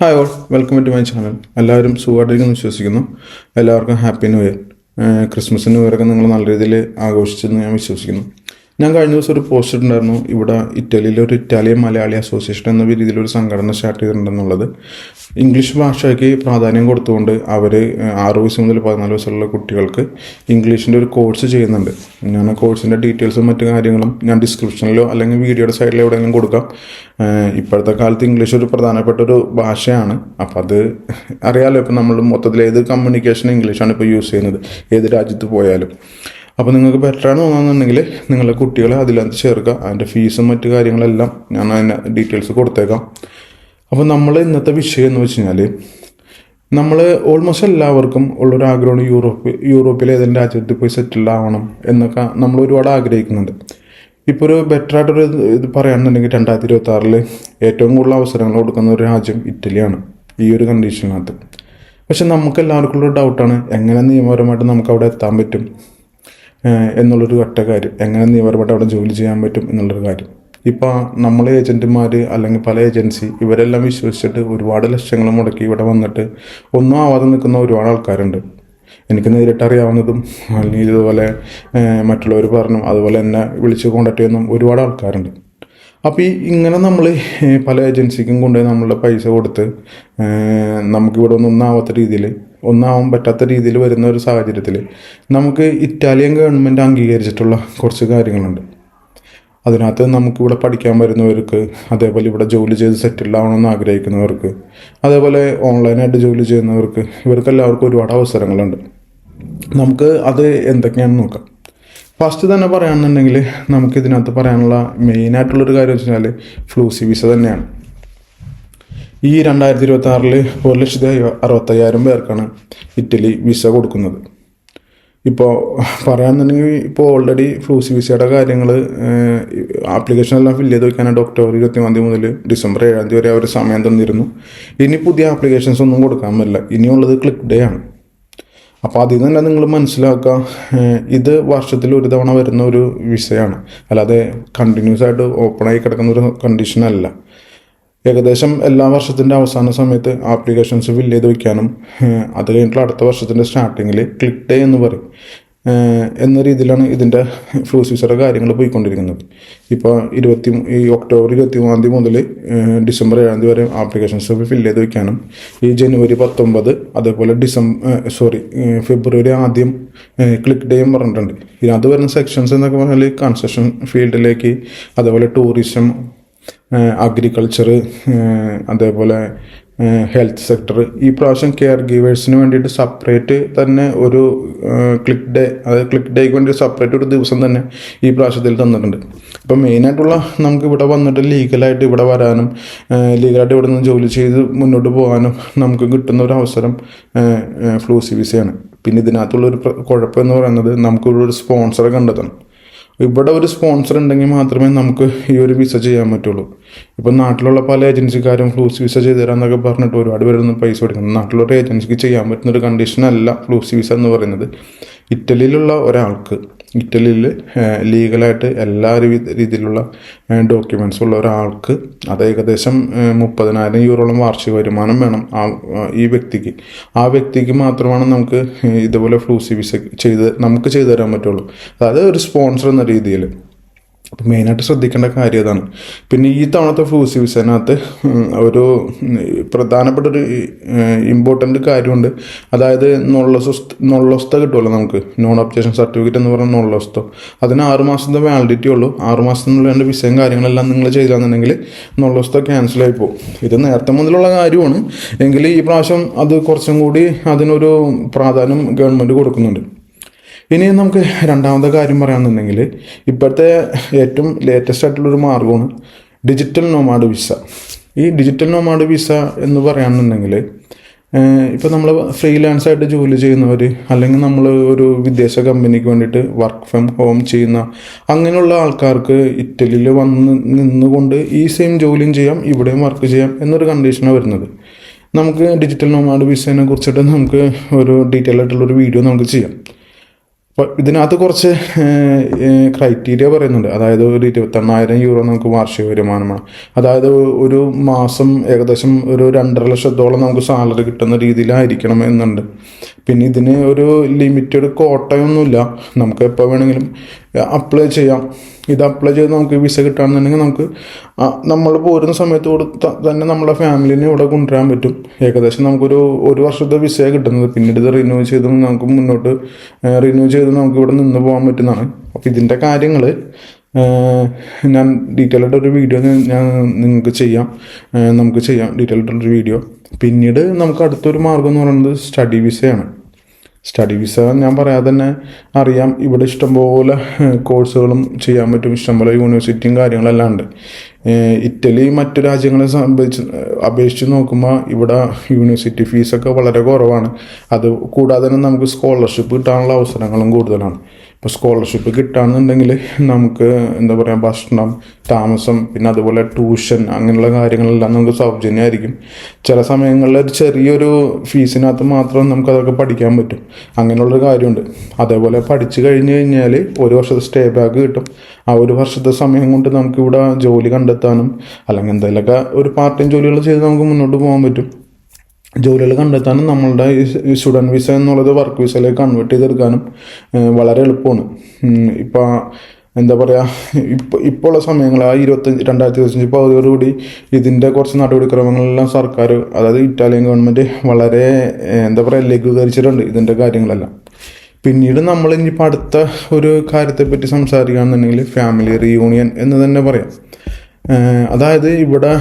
Hi all welcome to my channel എല്ലാവരും സുഖമായിട്ടിരിക്കുന്നു വിശ്വസിക്കുന്നു. എല്ലാവർക്കും happy new year Christmas new നിങ്ങൾ നല്ല രീതിയിൽ ആഘോഷിച്ചെന്ന് ഞാൻ വിശ്വസിക്കുന്നു. ഞാൻ കഴിഞ്ഞ ദിവസം ഒരു പോസ്റ്റ് ഇട്ടുണ്ടായിരുന്നു ഇവിടെ ഇറ്റലിയിലെ ഒരു ഇറ്റാലിയൻ മലയാളി അസോസിയേഷൻ എന്ന രീതിയിൽ ഒരു സംഘടന സ്റ്റാർട്ട് ചെയ്തിട്ടുണ്ടെന്നുള്ളത്. ഇംഗ്ലീഷ് ഭാഷയ്ക്ക് പ്രാധാന്യം കൊടുത്തുകൊണ്ട് അവർ ആറ് വയസ്സ് മുതൽ പതിനാല് വയസ്സുള്ള കുട്ടികൾക്ക് ഇംഗ്ലീഷിന്റെ ഒരു കോഴ്സ് ചെയ്യുന്നുണ്ട്. ഞാൻ ആ കോഴ്സിന്റെ ഡീറ്റെയിൽസും മറ്റു കാര്യങ്ങളും ഞാൻ ഡിസ്ക്രിപ്ഷനിലോ അല്ലെങ്കിൽ വീഡിയോയുടെ സൈഡിലോ എവിടെയെങ്കിലും കൊടുക്കാം. ഇപ്പോഴത്തെ കാലത്ത് ഇംഗ്ലീഷ് ഒരു പ്രധാനപ്പെട്ട ഒരു ഭാഷയാണ്. അപ്പോൾ അത് അറിയാമല്ലോ ഇപ്പം നമ്മൾ മൊത്തത്തിൽ ഏത് കമ്മ്യൂണിക്കേഷൻ ഇംഗ്ലീഷാണ് ഇപ്പോൾ യൂസ് ചെയ്യുന്നത്? ഏത് രാജ്യത്ത് പോയാലും. അപ്പോൾ നിങ്ങൾക്ക് ബെറ്ററാണ് തോന്നുന്നുണ്ടെങ്കിൽ നിങ്ങളുടെ കുട്ടികളെ അതിനകത്ത് ചേർക്കുക. അതിന്റെ ഫീസും മറ്റു കാര്യങ്ങളെല്ലാം ഞാൻ അതിന്റെ ഡീറ്റെയിൽസ് കൊടുത്തേക്കാം. അപ്പോൾ നമ്മൾ ഇന്നത്തെ വിഷയം എന്ന് വെച്ച് കഴിഞ്ഞാൽ നമ്മൾ ഓൾമോസ്റ്റ് എല്ലാവർക്കും ഉള്ളൊരു ആഗ്രഹമാണ് യൂറോപ്പ് യൂറോപ്പിലെ ഏതെങ്കിലും രാജ്യത്ത് പോയി സെറ്റിൽ ആവണം എന്നൊക്കെ നമ്മൾ ഒരുപാട് ആഗ്രഹിക്കുന്നുണ്ട്. ഇപ്പോൾ ഒരു ബെറ്റർ ആയിട്ടൊരു ഇത് പറയുകയാണെന്നുണ്ടെങ്കിൽ രണ്ടായിരത്തി ഇരുപത്തി ആറിൽ ഏറ്റവും കൂടുതൽ അവസരങ്ങൾ കൊടുക്കുന്ന ഒരു രാജ്യം ഇറ്റലിയാണ് ഈ ഒരു കണ്ടീഷനകത്ത് പക്ഷെ നമുക്ക് എല്ലാവർക്കും ഉള്ള ഡൗട്ടാണ് എങ്ങനെ നിയമപരമായിട്ട് നമുക്ക് അവിടെ എത്താൻ പറ്റും? എന്നുള്ളൊരു ഒറ്റ കാര്യം എങ്ങനെ നിയമപരമായിട്ട് അവിടെ ജോലി ചെയ്യാൻ പറ്റും എന്നുള്ളൊരു കാര്യം. ഇപ്പോൾ നമ്മളെ ഏജന്റുമാർ അല്ലെങ്കിൽ പല ഏജൻസി ഇവരെല്ലാം വിശ്വസിച്ചിട്ട് ഒരുപാട് ലക്ഷങ്ങൾ മുടക്കി ഇവിടെ വന്നിട്ട് ഒന്നും ആവാതെ നിൽക്കുന്ന ഒരുപാട് ആൾക്കാരുണ്ട്. എനിക്ക് നേരിട്ട് അറിയാവുന്നതും അല്ലെങ്കിൽ ഇതുപോലെ മറ്റുള്ളവർ പറഞ്ഞു അതുപോലെ എന്നെ വിളിച്ച് കോണ്ടാക്ട് ചെയ്യുന്ന ഒരുപാട് ആൾക്കാരുണ്ട്. അപ്പോൾ ഈ ഇങ്ങനെ നമ്മൾ പല ഏജൻസിക്കും കൊണ്ടുപോയി നമ്മളുടെ പൈസ കൊടുത്ത് നമുക്കിവിടെ ഒന്നും ഒന്നാവാത്ത രീതിയിൽ ഒന്നാവാൻ പറ്റാത്ത രീതിയിൽ വരുന്ന ഒരു സാഹചര്യത്തിൽ നമുക്ക് ഇറ്റാലിയൻ ഗവൺമെന്റ് അംഗീകരിച്ചിട്ടുള്ള കുറച്ച് കാര്യങ്ങളുണ്ട്. അതിനകത്ത് നമുക്കിവിടെ പഠിക്കാൻ വരുന്നവർക്ക് അതേപോലെ ഇവിടെ ജോലി ചെയ്ത് സെറ്റിൽ ആവണമെന്ന് ആഗ്രഹിക്കുന്നവർക്ക് അതേപോലെ ഓൺലൈനായിട്ട് ജോലി ചെയ്യുന്നവർക്ക് ഇവർക്കെല്ലാവർക്കും ഒരുപാട് അവസരങ്ങളുണ്ട്. നമുക്ക് അത് എന്തൊക്കെയാണെന്ന് നോക്കാം. ഫസ്റ്റ് തന്നെ പറയുകയാണെന്നുണ്ടെങ്കിൽ നമുക്ക് ഇതിനകത്ത് പറയാനുള്ള മെയിനായിട്ടുള്ളൊരു കാര്യം വെച്ച് കഴിഞ്ഞാൽ ഫ്ലൂസി വിസ തന്നെയാണ്. ഈ രണ്ടായിരത്തി ഇരുപത്തി ആറിൽ ഒരു ലക്ഷത്തി അറുപത്തയ്യായിരം പേർക്കാണ് ഇറ്റലി വിസ കൊടുക്കുന്നത്. ഇപ്പോൾ പറയാന്നുണ്ടെങ്കിൽ ഇപ്പോൾ ഓൾറെഡി ഫ്ലൂസി വിസയുടെ കാര്യങ്ങൾ ആപ്ലിക്കേഷൻ എല്ലാം ഫില്ല് ചെയ്ത് വെക്കാനായിട്ട് ഒക്ടോബർ ഇരുപത്തിമൂന്നാം തീയതി മുതൽ ഡിസംബർ ഏഴാം തീയതി വരെ അവർ സമയം തന്നിരുന്നു. ഇനി പുതിയ ആപ്ലിക്കേഷൻസ് ഒന്നും കൊടുക്കാൻ പറ്റില്ല. ഇനിയുള്ളത് ക്ലിക്ക് ഡേ ആണ്. അപ്പോൾ അതിൽ നിന്ന് തന്നെ നിങ്ങൾ മനസ്സിലാക്കുക ഇത് വർഷത്തിൽ ഒരു തവണ വരുന്ന ഒരു വിഷയമാണ്. അല്ലാതെ കണ്ടിന്യൂസ് ആയിട്ട് ഓപ്പണായി കിടക്കുന്ന ഒരു കണ്ടീഷനല്ല ഏകദേശം എല്ലാ വർഷത്തിന്റെ അവസാന സമയത്ത് ആപ്ലിക്കേഷൻസ് ഫില്ല് ചെയ്ത് വെക്കാനും ഏഹ് അത് കഴിഞ്ഞിട്ടുള്ള അടുത്ത വർഷത്തിന്റെ സ്റ്റാർട്ടിങ്ങിൽ ക്ലിക്ക് ഡേ എന്ന് പറയും. എന്ന രീതിയിലാണ് ഇതിന്റെ ഫ്ലൂസ് വിസയുടെ കാര്യങ്ങൾ പോയിക്കൊണ്ടിരിക്കുന്നത്. ഇപ്പോൾ ഇരുപത്തി ഈ ഒക്ടോബർ ഇരുപത്തി മൂന്നാം തീയതി മുതൽ ഡിസംബർ ഏഴാം തീയതി വരെ ആപ്ലിക്കേഷൻസ് ഫില്ല് ചെയ്ത് വയ്ക്കാനും ഈ ജനുവരി പത്തൊമ്പത് അതേപോലെ ഡിസംബർ സോറി ഫെബ്രുവരി ആദ്യം ക്ലിക്ക് ഡേയും പറഞ്ഞിട്ടുണ്ട്. ഇതിനകത്ത് വരുന്ന സെക്ഷൻസ് എന്നൊക്കെ പറഞ്ഞാൽ കൺസ്ട്രക്ഷൻ ഫീൽഡിലേക്ക് അതേപോലെ ടൂറിസം അഗ്രികൾച്ചർ അതേപോലെ ഹെൽത്ത് സെക്ടർ ഈ പ്രാവശ്യം കെയർ ഗീവേഴ്സിന് വേണ്ടിയിട്ട് സെപ്പറേറ്റ് തന്നെ ഒരു ക്ലിക്ക് ഡേ അതായത് ക്ലിക്ക് ഡേക്ക് വേണ്ടി സെപ്പറേറ്റ് ഒരു ദിവസം തന്നെ ഈ പ്രാവശ്യത്തിൽ തന്നിട്ടുണ്ട്. അപ്പം മെയിനായിട്ടുള്ള നമുക്ക് ഇവിടെ വന്നിട്ട് ലീഗലായിട്ട് ഇവിടെ വരാനും ലീഗലായിട്ട് ഇവിടെ നിന്ന് ജോലി ചെയ്ത് മുന്നോട്ട് പോകാനും നമുക്ക് കിട്ടുന്ന ഒരു അവസരം ഫ്ലൂസി വിസയാണ് പിന്നെ ഇതിനകത്തുള്ള ഒരു കുഴപ്പം എന്ന് പറയുന്നത് നമുക്കൊരു സ്പോൺസറെ കണ്ടെത്തണം. ഇവിടെ ഒരു സ്പോൺസർ ഉണ്ടെങ്കിൽ മാത്രമേ നമുക്ക് ഈ ഒരു വിസ ചെയ്യാൻ പറ്റുള്ളൂ. ഇപ്പം നാട്ടിലുള്ള പല ഏജൻസിക്കാരും ഫ്ലൂസ് വിസ ചെയ്തു തരാമെന്നൊക്കെ പറഞ്ഞിട്ട് ഒരുപാട് പേരൊന്നും പൈസ കൊടുക്കുന്നു നാട്ടിലുള്ള ഏജൻസിക്ക് ചെയ്യാൻ പറ്റുന്ന ഒരു കണ്ടീഷനല്ല ഫ്ലൂസ് വിസ എന്ന് പറയുന്നത്. ഇറ്റലിയിലുള്ള ഒരാൾക്ക് ഇറ്റലിയിൽ ലീഗലായിട്ട് എല്ലാ രീതി- രീതിയിലുള്ള ഡോക്യുമെൻസ് ഉള്ള ഒരാൾക്ക് അത് ഏകദേശം മുപ്പതിനായിരം യൂറോളം വാർഷിക വരുമാനം വേണം ആ, ഈ വ്യക്തിക്ക്. ആ വ്യക്തിക്ക് മാത്രമാണ് നമുക്ക് ഇതുപോലെ ഫ്ലൂസി വിസ ചെയ്ത് നമുക്ക് ചെയ്തു തരാൻ പറ്റുള്ളൂ. അതായത് ഒരു സ്പോൺസർ എന്ന രീതിയിൽ. അപ്പം മെയിനായിട്ട് ശ്രദ്ധിക്കേണ്ട കാര്യം അതാണ് പിന്നെ ഈ തവണത്തെ ഫ്ലൂസി വിസനകത്ത് ഉം, ഒരു പ്രധാനപ്പെട്ട ഒരു ഇമ്പോർട്ടന്റ് കാര്യമുണ്ട്. അതായത് നൊള്ളസ്വസ്ഥ നൊള്ളസ്ത കിട്ടുമല്ലോ നമുക്ക്. നോൺ ഒബ്ജക്ഷൻ സർട്ടിഫിക്കറ്റ് എന്ന് പറയുന്ന നൊള്ളസ്തോ അതിന് ആറ് മാസത്തെ വാലിഡിറ്റി ഉള്ളൂ. ആറ് മാസത്തിനുള്ളിൽ എന്റെ വിസയും കാര്യങ്ങളെല്ലാം നിങ്ങൾ ചെയ്താണെന്നുണ്ടെങ്കിൽ നൊള്ളസ്ത ക്യാൻസൽ ആയി പോകും. ഇത് നേരത്തെ മുതലുള്ള കാര്യമാണ്. എങ്കിൽ ഈ പ്രാവശ്യം അത് കുറച്ചും കൂടി അതിനൊരു പ്രാധാന്യം ഗവൺമെന്റ് കൊടുക്കുന്നുണ്ട്. ഇനി നമുക്ക് രണ്ടാമത്തെ കാര്യം പറയാമെന്നുണ്ടെങ്കിൽ ഇപ്പോഴത്തെ ഏറ്റവും ലേറ്റസ്റ്റ് ആയിട്ടുള്ളൊരു മാർഗമാണ് ഡിജിറ്റൽ നോമാഡ് വിസ ഈ ഡിജിറ്റൽ നോമാഡ് വിസ എന്ന് പറയുകയാണെന്നുണ്ടെങ്കിൽ ഇപ്പോൾ നമ്മൾ ഫ്രീലാൻസ് ആയിട്ട് ജോലി ചെയ്യുന്നവർ അല്ലെങ്കിൽ നമ്മൾ ഒരു വിദേശ കമ്പനിക്ക് വേണ്ടിയിട്ട് വർക്ക് ഫ്രം ഹോം ചെയ്യുന്ന അങ്ങനെയുള്ള ആൾക്കാർക്ക് ഇറ്റലിയിൽ വന്ന് നിന്നുകൊണ്ട് ഈ സെയിം ജോലിയും ചെയ്യാം ഇവിടെയും വർക്ക് ചെയ്യാം എന്നൊരു കണ്ടീഷനാണ് വരുന്നത്. നമുക്ക് ഡിജിറ്റൽ നോമാഡ് വിസേനെ കുറിച്ചിട്ട് നമുക്ക് ഒരു ഡീറ്റെയിൽ ആയിട്ടുള്ളൊരു വീഡിയോ നമുക്ക് ചെയ്യാം. അപ്പോൾ ഇതിനകത്ത് കുറച്ച് ക്രൈറ്റീരിയ പറയുന്നുണ്ട്. അതായത് ഒരു ഇരുപത്തെണ്ണായിരം യൂറോ നമുക്ക് വാർഷിക വരുമാനമാണ് അതായത് ഒരു മാസം ഏകദേശം ഒരു രണ്ടര ലക്ഷത്തോളം നമുക്ക് സാലറി കിട്ടുന്ന രീതിയിലായിരിക്കണം എന്നുണ്ട്. പിന്നെ ഇതിന് ഒരു ലിമിറ്റഡ് കോട്ടയൊന്നുമില്ല നമുക്ക് എപ്പോൾ വേണമെങ്കിലും അപ്ലൈ ചെയ്യാം. ഇത് അപ്ലൈ ചെയ്ത് നമുക്ക് വിസ കിട്ടുകയാണെന്നുണ്ടെങ്കിൽ നമുക്ക് നമ്മൾ പോരുന്ന സമയത്ത് കൂടെ തന്നെ നമ്മളെ ഫാമിലിനെ ഇവിടെ കൊണ്ടുവരാൻ പറ്റും. ഏകദേശം നമുക്കൊരു ഒരു വർഷത്തെ വിസയാണ് കിട്ടുന്നത്. പിന്നീട് ഇത് റിന്യൂ ചെയ്ത് നമുക്ക് മുന്നോട്ട് റിന്യൂ ചെയ്ത് നമുക്ക് ഇവിടെ നിന്ന് പോകാൻ പറ്റുന്നതാണ്. അപ്പോൾ ഇതിന്റെ കാര്യങ്ങൾ ഞാൻ ഡീറ്റെയിൽ ആയിട്ടൊരു വീഡിയോ ഞാൻ നിങ്ങൾക്ക് ചെയ്യാം. നമുക്ക് ചെയ്യാം. ഡീറ്റെയിൽ ആയിട്ടുള്ളൊരു വീഡിയോ പിന്നീട് നമുക്ക് അടുത്തൊരു മാർഗം എന്ന് പറയുന്നത് സ്റ്റഡി വിസയാണ് സ്റ്റഡി വിസ ഞാൻ പറയാതെ തന്നെ അറിയാം. ഇവിടെ ഇഷ്ടംപോലെ കോഴ്സുകളും ചെയ്യാൻ പറ്റും. ഇഷ്ടംപോലെ യൂണിവേഴ്സിറ്റിയും കാര്യങ്ങളെല്ലാം ഉണ്ട്. ഇറ്റലി മറ്റു രാജ്യങ്ങളെ സംബന്ധിച്ച് അപേക്ഷിച്ച് നോക്കുമ്പോൾ ഇവിടെ യൂണിവേഴ്സിറ്റി ഫീസൊക്കെ വളരെ കുറവാണ്. അത് കൂടാതെ തന്നെ നമുക്ക് സ്കോളർഷിപ്പ് കിട്ടാനുള്ള അവസരങ്ങളും കൂടുതലാണ്. ഇപ്പോൾ സ്കോളർഷിപ്പ് കിട്ടുകയാണെന്നുണ്ടെങ്കിൽ നമുക്ക് എന്താ പറയുക ഭക്ഷണം താമസം പിന്നെ അതുപോലെ ട്യൂഷൻ അങ്ങനെയുള്ള കാര്യങ്ങളെല്ലാം നമുക്ക് സൗജന്യമായിരിക്കും ചില സമയങ്ങളിൽ ഒരു ചെറിയൊരു ഫീസിനകത്ത് മാത്രം നമുക്കതൊക്കെ പഠിക്കാൻ പറ്റും. അങ്ങനെയുള്ളൊരു കാര്യമുണ്ട്. അതേപോലെ പഠിച്ചു കഴിഞ്ഞ് കഴിഞ്ഞാൽ ഒരു വർഷത്തെ സ്റ്റേ ബാക്ക് കിട്ടും. ആ ഒരു വർഷത്തെ സമയം കൊണ്ട് നമുക്കിവിടെ ജോലി കണ്ടെത്താനും അല്ലെങ്കിൽ എന്തെങ്കിലുമൊക്കെ ഒരു പാർട്ട് ടൈം ജോലികൾ ചെയ്ത് നമുക്ക് മുന്നോട്ട് പോകാൻ പറ്റും. ജോലികൾ കണ്ടെത്താനും നമ്മളുടെ സ്റ്റുഡന്റ് വിസ എന്നുള്ളത് വർക്ക് വിസയിലേക്ക് കൺവേർട്ട് ചെയ്തെടുക്കാനും വളരെ എളുപ്പമാണ്. ഇപ്പോൾ എന്താ പറയുക ഇപ്പോൾ ഉള്ള സമയങ്ങൾ ആ ഇരുപത്തഞ്ച് രണ്ടായിരത്തി ഇരുപത്തഞ്ച് പകുതിയോടുകൂടി ഇതിന്റെ കുറച്ച് നടപടിക്രമങ്ങളെല്ലാം സർക്കാർ അതായത് ഇറ്റാലിയൻ ഗവൺമെന്റ് വളരെ എന്താ പറയുക ലഘൂകരിച്ചിട്ടുണ്ട് ഇതിന്റെ കാര്യങ്ങളെല്ലാം. പിന്നീട് നമ്മൾ ഇനിയിപ്പോൾ അടുത്ത ഒരു കാര്യത്തെപ്പറ്റി സംസാരിക്കുകയാണെന്നുണ്ടെങ്കിൽ ഫാമിലി റീയൂണിയൻ എന്ന് തന്നെ പറയാം. അതായത് ഇവിടെ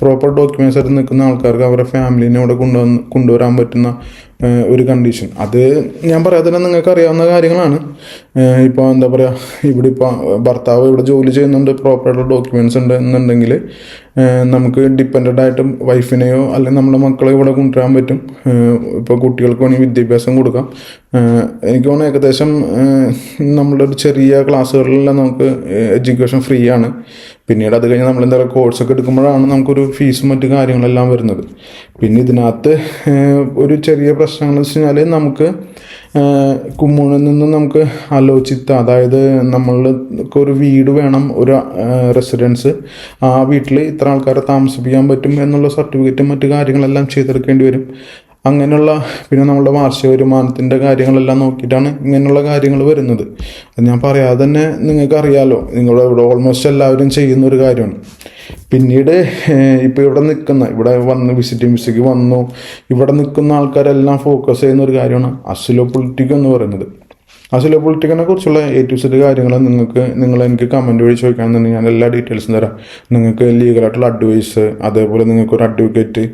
പ്രോപ്പർ ഡോക്യുമെൻസ് ആയിട്ട് നിൽക്കുന്ന ആൾക്കാർക്ക് അവരുടെ ഫാമിലിനെ ഇവിടെ കൊണ്ടുവന്ന് കൊണ്ടുവരാൻ പറ്റുന്ന ഒരു കണ്ടീഷൻ അത് ഞാൻ പറയാതെ തന്നെ നിങ്ങൾക്ക് അറിയാവുന്ന കാര്യങ്ങളാണ്. ഇപ്പോൾ എന്താ പറയുക ഇവിടെ ഇപ്പോൾ ഭർത്താവ് ഇവിടെ ജോലി ചെയ്യുന്നുണ്ട് പ്രോപ്പറായിട്ടുള്ള ഡോക്യുമെൻസ് ഉണ്ട് എന്നുണ്ടെങ്കിൽ നമുക്ക് ഡിപ്പെൻഡന്റ് ആയിട്ടും വൈഫിനെയോ അല്ലെങ്കിൽ നമ്മുടെ മക്കളെയോ ഇവിടെ കൊണ്ടുവരാൻ പറ്റും. ഇപ്പോൾ കുട്ടികൾക്ക് വേണമെങ്കിൽ വിദ്യാഭ്യാസം കൊടുക്കാം. എനിക്ക് തോന്നുന്നു ഏകദേശം നമ്മുടെ ഒരു ചെറിയ ക്ലാസ്സുകളിലെല്ലാം നമുക്ക് എഡ്യൂക്കേഷൻ ഫ്രീ ആണ്. പിന്നീട് അത് കഴിഞ്ഞ് നമ്മൾ എന്താ പറയുക കോഴ്സൊക്കെ എടുക്കുമ്പോഴാണ് നമുക്കൊരു ഫീസും മറ്റു കാര്യങ്ങളെല്ലാം വരുന്നത്. പിന്നെ ഇതിനകത്ത് ഒരു ചെറിയ പ്രശ്നം എന്ന് വെച്ച് കഴിഞ്ഞാൽ നമുക്ക് കുമ്മൂണിൽ നിന്ന് നമുക്ക് ആലോചിത്ത അതായത് നമ്മൾക്ക് ഒരു വീട് വേണം ഒരു റെസിഡൻസ് ആ വീട്ടിൽ ഇത്ര ആൾക്കാരെ താമസിപ്പിക്കാൻ പറ്റും എന്നുള്ള സർട്ടിഫിക്കറ്റും മറ്റു കാര്യങ്ങളെല്ലാം ചെയ്തെടുക്കേണ്ടി വരും. അങ്ങനെയുള്ള പിന്നെ നമ്മുടെ വാർഷിക വരുമാനത്തിന്റെ കാര്യങ്ങളെല്ലാം നോക്കിയിട്ടാണ് ഇങ്ങനെയുള്ള കാര്യങ്ങൾ വരുന്നത്. അത് ഞാൻ പറയാതെ തന്നെ നിങ്ങൾക്ക് നിങ്ങളുടെ ഇവിടെ ഓൾമോസ്റ്റ് എല്ലാവരും ചെയ്യുന്ന ഒരു കാര്യമാണ്. പിന്നീട് ഇപ്പോൾ ഇവിടെ നിൽക്കുന്ന ഇവിടെ വന്ന് വിസിറ്റിംഗ് വിസയ്ക്ക് വന്നു ഇവിടെ നിൽക്കുന്ന ആൾക്കാരെല്ലാം ഫോക്കസ് ചെയ്യുന്ന ഒരു കാര്യമാണ് അസുലോ പൊളിറ്റിക് എന്ന് പറയുന്നത്. അസുലോ പൊളിറ്റിക്കിനെ കുറിച്ചുള്ള എ ടു സെറ്റ് കാര്യങ്ങൾ നിങ്ങൾക്ക് നിങ്ങൾ എനിക്ക് കമന്റ് വഴി ചോദിക്കുകയാണെന്നുണ്ടെങ്കിൽ ഞാൻ എല്ലാ ഡീറ്റെയിൽസും തരാം. നിങ്ങൾക്ക് ലീഗലായിട്ടുള്ള അഡ്വൈസ് അതേപോലെ നിങ്ങൾക്ക് ഒരു അഡ്വക്കേറ്റ്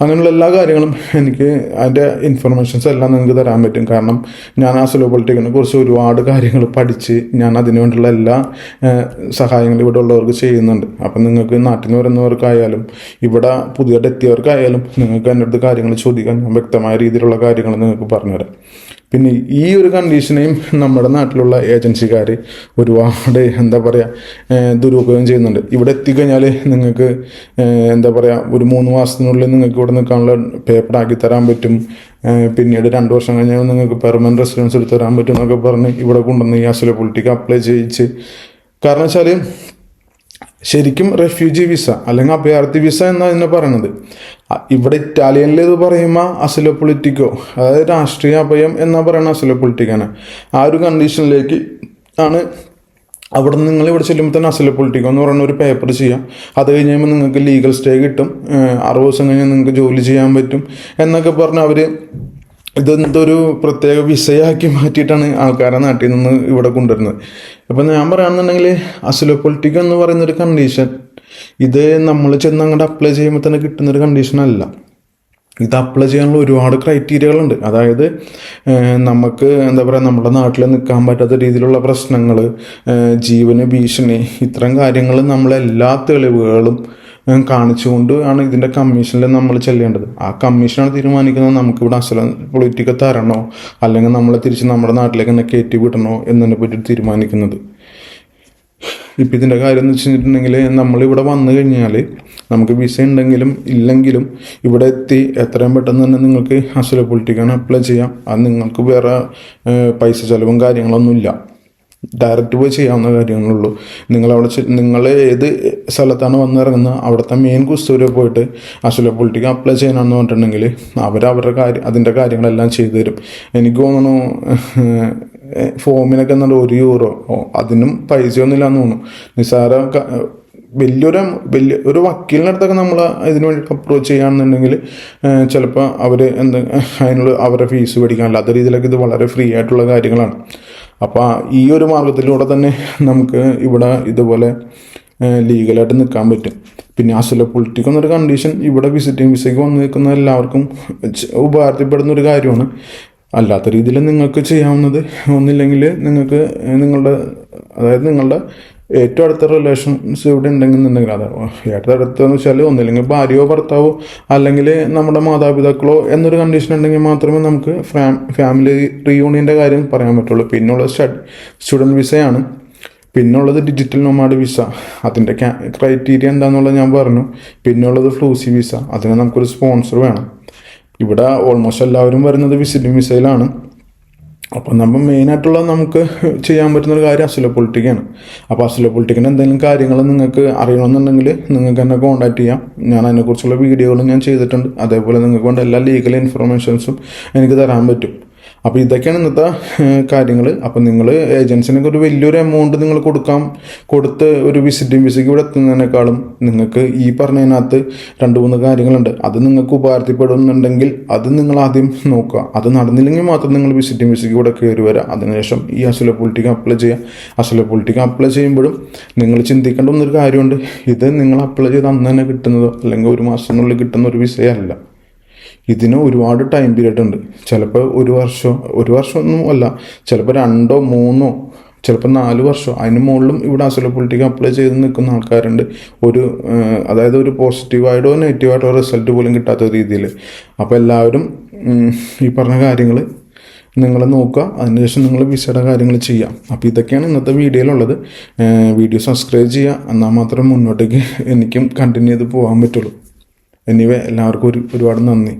അങ്ങനെയുള്ള എല്ലാ കാര്യങ്ങളും എനിക്ക് അതിന്റെ ഇൻഫർമേഷൻസ് എല്ലാം നിങ്ങൾക്ക് തരാൻ പറ്റും. കാരണം ഞാൻ അസുലോ പൊളിറ്റിക്കിനെ കുറിച്ച് ഒരുപാട് കാര്യങ്ങൾ പഠിച്ച് ഞാൻ അതിനു വേണ്ടിയുള്ള എല്ലാ സഹായങ്ങളും ഇവിടെ ഉള്ളവർക്ക് ചെയ്യുന്നുണ്ട്. അപ്പം നിങ്ങൾക്ക് നാട്ടിൽ നിന്ന് വരുന്നവർക്കായാലും ഇവിടെ പുതിയതായിട്ട് എത്തിയവർക്കായാലും നിങ്ങൾക്ക് എന്റെ അടുത്ത് കാര്യങ്ങൾ ചോദിക്കാൻ ഞാൻ വ്യക്തമായ രീതിയിലുള്ള കാര്യങ്ങൾ നിങ്ങൾക്ക് പറഞ്ഞുതരാം. പിന്നെ ഈ ഒരു കണ്ടീഷനെയും നമ്മുടെ നാട്ടിലുള്ള ഏജൻസിക്കാർ ഒരുപാട് എന്താ പറയുക ദുരുപയോഗം ചെയ്യുന്നുണ്ട്. ഇവിടെ എത്തിക്കഴിഞ്ഞാൽ നിങ്ങൾക്ക് എന്താ പറയുക ഒരു മൂന്ന് മാസത്തിനുള്ളിൽ നിങ്ങൾക്ക് ഇവിടെ നിൽക്കാനുള്ള പേപ്പർ ആക്കി തരാൻ പറ്റും. പിന്നീട് രണ്ട് വർഷം കഴിഞ്ഞാൽ നിങ്ങൾക്ക് പെർമനന്റ് റെസിഡൻസ് എടുത്ത് തരാൻ പറ്റും എന്നൊക്കെ പറഞ്ഞ് ഇവിടെ കൊണ്ടുവന്ന് ഈ അസുല പൊളിറ്റിക്ക് അപ്ലൈ ചെയ്യിച്ച്. കാരണം വെച്ചാൽ ശരിക്കും റെഫ്യൂജി വിസ അല്ലെങ്കിൽ അഭയാർത്ഥി വിസ എന്നാണ് ഇതിനെ പറയുന്നത്. ഇവിടെ ഇറ്റാലിയനിൽ ഇത് പറയുമ്പോൾ അസിലോ പൊളിറ്റിക്കോ അതായത് രാഷ്ട്രീയ അഭയം എന്നാ പറയുന്ന അസിലോ പൊളിറ്റിക്കാണ് ആ ഒരു കണ്ടീഷനിലേക്ക് ആണ് അവിടെ നിന്ന് നിങ്ങൾ ഇവിടെ ചെല്ലുമ്പോൾ തന്നെ അസല പൊളിറ്റിക്കോ എന്ന് പറയുന്ന ഒരു പേപ്പർ ചെയ്യാം. അത് കഴിഞ്ഞ് കഴിയുമ്പോൾ നിങ്ങൾക്ക് ലീഗൽ സ്റ്റേ കിട്ടും. അറുപത് ദിവസം കഴിഞ്ഞാൽ നിങ്ങൾക്ക് ജോലി ചെയ്യാൻ പറ്റും എന്നൊക്കെ പറഞ്ഞ് അവർ ഇതെന്തൊരു പ്രത്യേക വിസയാക്കി മാറ്റിയിട്ടാണ് ആൾക്കാരെ നാട്ടിൽ നിന്ന് ഇവിടെ കൊണ്ടുവരുന്നത്. അപ്പം ഞാൻ പറയുകയാണെന്നുണ്ടെങ്കിൽ അസിലോ പൊളിറ്റിക്കോ എന്ന് പറയുന്ന ഒരു കണ്ടീഷൻ ഇത് നമ്മൾ ചെന്ന് അങ്ങോട്ട് അപ്ലൈ ചെയ്യുമ്പോൾ തന്നെ കിട്ടുന്നൊരു കണ്ടീഷനല്ല ഇത് അപ്ലൈ ചെയ്യാനുള്ള ഒരുപാട് ക്രൈറ്റീരിയകളുണ്ട് അതായത് നമുക്ക് എന്താ പറയുക നമ്മുടെ നാട്ടിൽ നിൽക്കാൻ പറ്റാത്ത രീതിയിലുള്ള പ്രശ്നങ്ങൾ ജീവന് ഭീഷണി ഇത്തരം കാര്യങ്ങൾ നമ്മളെല്ലാ തെളിവുകളും കാണിച്ചുകൊണ്ട് ആണ് ഇതിന്റെ കമ്മീഷനിൽ നമ്മൾ ചെല്ലേണ്ടത്. ആ കമ്മീഷനാണ് തീരുമാനിക്കുന്നത് നമുക്കിവിടെ അസല പൊളിറ്റിക്കൽ തരണോ അല്ലെങ്കിൽ നമ്മളെ തിരിച്ച് നമ്മുടെ നാട്ടിലേക്ക് തന്നെ കയറ്റി വിടണോ എന്നതിനെ പറ്റി തീരുമാനിക്കുന്നത്. ഇപ്പം ഇതിന്റെ കാര്യം എന്ന് വെച്ചിട്ടുണ്ടെങ്കിൽ നമ്മളിവിടെ വന്നു കഴിഞ്ഞാൽ നമുക്ക് വിസ ഉണ്ടെങ്കിലും ഇല്ലെങ്കിലും ഇവിടെ എത്തി എത്രയും പെട്ടെന്ന് തന്നെ നിങ്ങൾക്ക് അസുല പൊളിറ്റിക്കാണ് അപ്ലൈ ചെയ്യാം. അത് നിങ്ങൾക്ക് വേറെ പൈസ ചിലവും കാര്യങ്ങളൊന്നുമില്ല ഡയറക്റ്റ് പോയി ചെയ്യാവുന്ന കാര്യങ്ങളുള്ളൂ നിങ്ങളവിടെ നിങ്ങൾ ഏത് സ്ഥലത്താണ് വന്നിറങ്ങുന്നത് അവിടുത്തെ മെയിൻ കുസ്തൂരെ പോയിട്ട് അസുല പൊളിറ്റിക്ക് അപ്ലൈ ചെയ്യണമെന്ന് പറഞ്ഞിട്ടുണ്ടെങ്കിൽ അവർ അവരുടെ കാര്യം അതിന്റെ കാര്യങ്ങളെല്ലാം ചെയ്തു തരും. എനിക്ക് തോന്നുന്നു ഫോമിനൊക്കെ എന്നാൽ ഒരു യൂറോ അതിനും പൈസയൊന്നും ഇല്ലാന്ന് തോന്നുന്നു. നിസ്സാര ക- വലിയൊരു വലിയ ഒരു വക്കീലിന്റെ അടുത്തൊക്കെ നമ്മൾ ഇതിനു വേണ്ടി അപ്രോച്ച് ചെയ്യുകയാണെന്നുണ്ടെങ്കിൽ ചിലപ്പോൾ അവർ എന്ത് അതിനുള്ള അവരുടെ ഫീസ് മേടിക്കാൻ അല്ലാത്ത രീതിയിലൊക്കെ ഇത് വളരെ ഫ്രീ ആയിട്ടുള്ള കാര്യങ്ങളാണ്. അപ്പോൾ ഈ ഒരു മാർഗത്തിലൂടെ തന്നെ നമുക്ക് ഇവിടെ ഇതുപോലെ ലീഗലായിട്ട് നിൽക്കാൻ പറ്റും. പിന്നെ അസുല പൊളിറ്റിക് എന്നൊരു കണ്ടീഷൻ ഇവിടെ വിസിറ്റിംഗ് വിസയ്ക്ക് വന്ന് നിൽക്കുന്ന എല്ലാവർക്കും ഉപകാരത്തിൽപ്പെടുന്ന ഒരു കാര്യമാണ്. അല്ലാത്ത രീതിയിൽ നിങ്ങൾക്ക് ചെയ്യാവുന്നത് ഒന്നില്ലെങ്കിൽ നിങ്ങൾക്ക് നിങ്ങളുടെ അതായത് നിങ്ങളുടെ ഏറ്റവും അടുത്ത റിലേഷൻസ് ഇവിടെ ഉണ്ടെന്നുണ്ടെങ്കിൽ അത് ഏറ്റവും അടുത്തെന്ന് വെച്ചാൽ ഒന്നില്ലെങ്കിൽ ഭാര്യയോ ഭർത്താവോ അല്ലെങ്കിൽ നമ്മുടെ മാതാപിതാക്കളോ എന്നൊരു കണ്ടീഷൻ ഉണ്ടെങ്കിൽ മാത്രമേ നമുക്ക് ഫാമിലി റീയൂണിയന്റെ കാര്യം പറയാൻ പറ്റുള്ളൂ. പിന്നുള്ളത് സ്റ്റഡ് സ്റ്റുഡന്റ് വിസയാണ് പിന്നുള്ളത് ഡിജിറ്റൽ നൊമാഡ് വിസ അതിന്റെ ക്രൈറ്റീരിയ എന്താണെന്നുള്ളത് ഞാൻ പറഞ്ഞു. പിന്നുള്ളത് ഫ്ലൂസി വിസ അതിന് നമുക്കൊരു സ്പോൺസർ വേണം. ഇവിടെ ഓൾമോസ്റ്റ് എല്ലാവരും വരുന്നത് വിസിറ്റിംഗ് വിസയിലാണ് അപ്പം നമ്മൾ മെയിനായിട്ടുള്ള നമുക്ക് ചെയ്യാൻ പറ്റുന്ന ഒരു കാര്യം അസുല പൊളിറ്റിക്കാണ് അപ്പോൾ അസുല പൊളിറ്റിക്കിന് എന്തെങ്കിലും കാര്യങ്ങൾ നിങ്ങൾക്ക് അറിയണമെന്നുണ്ടെങ്കിൽ നിങ്ങൾക്ക് എന്നെ കോൺടാക്ട് ചെയ്യാം. ഞാൻ അതിനെക്കുറിച്ചുള്ള വീഡിയോകളും ഞാൻ ചെയ്തിട്ടുണ്ട്. അതേപോലെ നിങ്ങൾക്ക് വേണ്ട എല്ലാ ലീഗൽ ഇൻഫർമേഷൻസും എനിക്ക് തരാൻ പറ്റും. അപ്പോൾ ഇതൊക്കെയാണ് ഇന്നത്തെ കാര്യങ്ങൾ അപ്പോൾ നിങ്ങൾ ഏജൻസിനൊക്കെ ഒരു വലിയൊരു എമൗണ്ട് നിങ്ങൾ കൊടുക്കാം. കൊടുത്ത് ഒരു വിസിറ്റിംഗ് വിസയ്ക്ക് ഇവിടെ എത്തുന്നതിനേക്കാളും നിങ്ങൾക്ക് ഈ പറഞ്ഞതിനകത്ത് രണ്ട് മൂന്ന് കാര്യങ്ങളുണ്ട്. അത് നിങ്ങൾക്ക് ഉപകാരത്തിൽപ്പെടുന്നുണ്ടെങ്കിൽ അത് നിങ്ങൾ ആദ്യം നോക്കുക. അത് നടന്നില്ലെങ്കിൽ മാത്രം നിങ്ങൾ വിസിറ്റിംഗ് വിസയ്ക്ക് ഇവിടെ കയറി വരിക അതിനുശേഷം ഈ അസുല പൊളിറ്റിക്ക് അപ്ലൈ ചെയ്യുക. അസുല പൊളിറ്റിക്ക് അപ്ലൈ ചെയ്യുമ്പോഴും നിങ്ങൾ ചിന്തിക്കേണ്ട ഒന്നൊരു കാര്യമുണ്ട്. ഇത് നിങ്ങൾ അപ്ലൈ ചെയ്ത് അന്ന് തന്നെ കിട്ടുന്നതോ അല്ലെങ്കിൽ ഒരു മാസത്തിനുള്ളിൽ കിട്ടുന്ന ഒരു വിസയല്ല ഇതിന് ഒരുപാട് ടൈം പീരീഡ് ഉണ്ട്. ചിലപ്പോൾ ഒരു വർഷം ഒരു വർഷമൊന്നും അല്ല ചിലപ്പോൾ രണ്ടോ മൂന്നോ ചിലപ്പോൾ നാല് വർഷം അതിന് മുകളിലും ഇവിടെ അസുല പൊളിറ്റിക്ക് അപ്ലൈ ചെയ്ത് നിൽക്കുന്ന ആൾക്കാരുണ്ട്. ഒരു അതായത് ഒരു പോസിറ്റീവായിട്ടോ നെഗറ്റീവായിട്ടോ റിസൾട്ട് പോലും കിട്ടാത്ത രീതിയിൽ അപ്പോൾ എല്ലാവരും ഈ പറഞ്ഞ കാര്യങ്ങൾ നിങ്ങൾ നോക്കുക. അതിനുശേഷം നിങ്ങൾ വിസയുടെ കാര്യങ്ങൾ ചെയ്യാം അപ്പോൾ ഇതൊക്കെയാണ് ഇന്നത്തെ വീഡിയോയിലുള്ളത് വീഡിയോ സബ്സ്ക്രൈബ് ചെയ്യുക. എന്നാൽ മാത്രം മുന്നോട്ടേക്ക് എനിക്കും കണ്ടിന്യൂ ചെയ്ത് പോകാൻ പറ്റുള്ളൂ. എനിവേ എല്ലാവർക്കും ഒരു ഒരുപാട് നന്ദി.